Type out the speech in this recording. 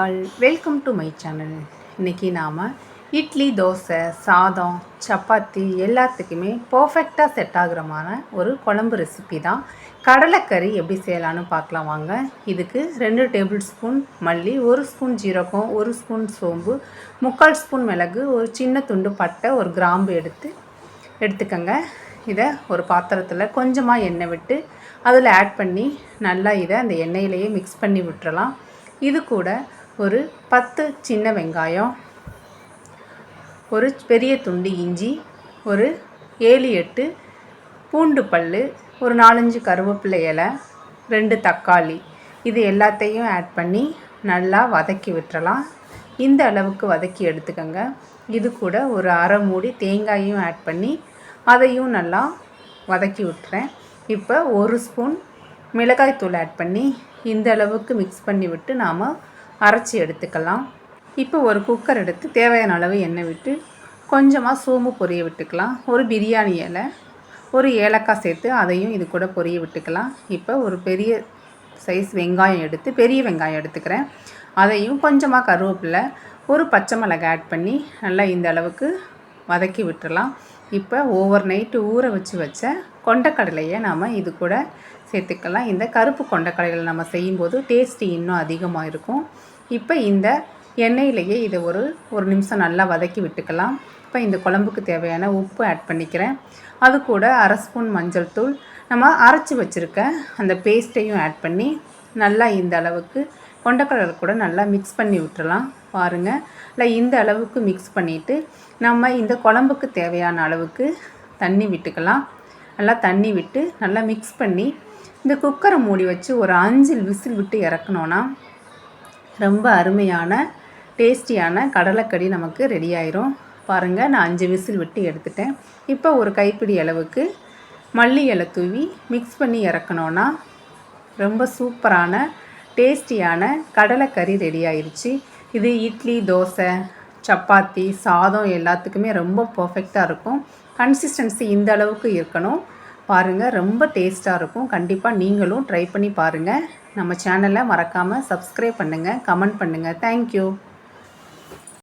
All welcome to my channel இன்றைக்கி நாம் இட்லி தோசை சாதம் சப்பாத்தி எல்லாத்துக்குமே பர்ஃபெக்டாக செட் ஆகுறமான ஒரு குழம்பு ரெசிபி தான். கடலைக்கறி எப்படி செய்யலான்னு பார்க்கலாம் வாங்க. இதுக்கு ரெண்டு டேபிள் ஸ்பூன் மல்லி ஒரு ஸ்பூன் ஜீரகம் ஒரு ஸ்பூன் சோம்பு முக்கால் ஸ்பூன் மிளகு ஒரு சின்ன துண்டு பட்டை ஒரு கிராம்பு எடுத்து எடுத்துக்கோங்க. இதை ஒரு பாத்திரத்தில் கொஞ்சமாக எண்ணெய் விட்டு அதில் ஆட் பண்ணி நல்லா இதை அந்த எண்ணெயிலேயே மிக்ஸ் பண்ணி விட்டுறலாம். இது கூட ஒரு பத்து சின்ன வெங்காயம் ஒரு பெரிய துண்டு இஞ்சி ஒரு ஏழு எட்டு பூண்டு பல் ஒரு நாலஞ்சு கருவேப்பிலை இலை ரெண்டு தக்காளி. இது எல்லாத்தையும் ஆட் பண்ணி நல்லா வதக்கி விட்டுறலாம். இந்த அளவுக்கு வதக்கி எடுத்துக்கோங்க. இது கூட ஒரு அரை மூடி தேங்காயும் ஆட் பண்ணி அதையும் நல்லா வதக்கி விட்டுறேன். இப்போ ஒரு ஸ்பூன் மிளகாய் தூள் ஆட் பண்ணி இந்த அளவுக்கு மிக்ஸ் பண்ணி விட்டு நாம் அரைச்சி எடுத்துக்கலாம். இப்போ ஒரு குக்கர் எடுத்து தேவையான அளவு எண்ணெய் விட்டு கொஞ்சமாக சோம்பு பொரிய விட்டுக்கலாம். ஒரு பிரியாணி இலை ஒரு ஏலக்காய் சேர்த்து அதையும் இது கூட பொரிய விட்டுக்கலாம். இப்போ ஒரு பெரிய சைஸ் வெங்காயம் எடுத்து பெரிய வெங்காயம் எடுத்துக்கிறேன். அதையும் கொஞ்சமாக கருவேப்பிலை ஒரு பச்சை மிளகாய் ஆட் பண்ணி நல்லா இந்த அளவுக்கு வதக்கி விட்டுறலாம். இப்போ ஓவர் நைட்டு ஊற வச்சு வச்ச கொண்டக்கடலையை நாம் இது கூட சேர்த்துக்கலாம். இந்த கருப்பு கொண்டக்கடலை நம்ம செய்யும்போது டேஸ்ட்டு இன்னும் அதிகமாக இருக்கும். இப்போ இந்த எண்ணெயிலேயே இதை ஒரு ஒரு நிமிஷம் நல்லா வதக்கி விட்டுக்கலாம். இப்போ இந்த குழம்புக்கு தேவையான உப்பு ஆட் பண்ணிக்கிறேன். அது கூட அரை ஸ்பூன் மஞ்சள் தூள். நம்ம அரைச்சி வச்சுருக்க அந்த பேஸ்ட்டையும் ஆட் பண்ணி நல்லா இந்த அளவுக்கு கொண்டக்கடலை கூட நல்லா மிக்ஸ் பண்ணி விட்டுறலாம். பாருங்கள் இல்லை இந்த அளவுக்கு மிக்ஸ் பண்ணிவிட்டு நம்ம இந்த குழம்புக்கு தேவையான அளவுக்கு தண்ணி விட்டுக்கலாம். நல்லா தண்ணி விட்டு நல்லா மிக்ஸ் பண்ணி இந்த குக்கரை மூடி வச்சு ஒரு அஞ்சு விசில் விட்டு இறக்கணுன்னா ரொம்ப அருமையான டேஸ்டியான கடலைக்கறி நமக்கு ரெடி ஆயிரும். பாருங்கள் நான் அஞ்சு விசில் விட்டு எடுத்துட்டேன். இப்போ ஒரு கைப்பிடி அளவுக்கு மல்லி இலை தூவி மிக்ஸ் பண்ணி இறக்கணுன்னா ரொம்ப சூப்பரான டேஸ்டியான கடலைக்கறி ரெடி ஆயிடுச்சு இது இட்லி தோசை சப்பாத்தி சாதம் எல்லாத்துக்குமே ரொம்ப பர்ஃபெக்டாக இருக்கும். கன்சிஸ்டன்சி இந்த அளவுக்கு இருக்கணும். பாருங்கள் ரொம்ப டேஸ்ட்டாக இருக்கும். கண்டிப்பாக நீங்களும் ட்ரை பண்ணி பாருங்கள் நம்ம சேனலை மறக்காமல் சப்ஸ்கிரைப் பண்ணுங்கள் கமெண்ட் பண்ணுங்கள் தேங்க்யூ